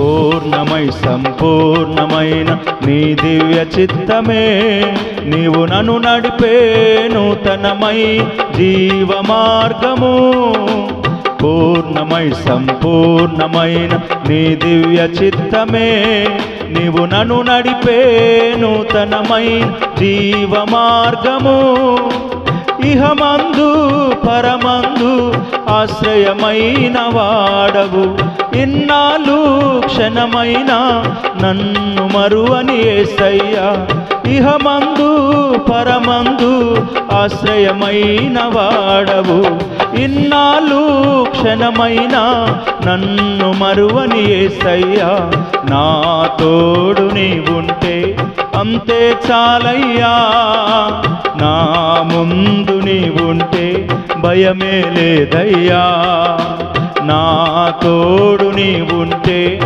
పూర్ణమై సంపూర్ణమైన నీ దివ్య చిత్తమే. నీవు నన్ను నడిపే నూతనమై జీవ మార్గము పూర్ణమై సంపూర్ణమైన నీ దివ్య చిత్తమే. నీవు నన్ను నడిపే నూతనమై జీవ మార్గము ఇహమందు పరమ ఆశ్రయమైన వాడవు. ఇన్నాళ్ళు క్షణమైన నన్ను మరువని ఏసయ్యా. ఇహమందు పరమందు ఆశ్రయమైన వాడవు. ఇన్నాళ్ళు క్షణమైన నన్ను మరువని ఏసయ్యా. నా తోడు నీవుంటే అంతే చాలయ్యా. ముందు నీవుంటే భయమే లేదయ్యా. నా తోడు నీవుంటే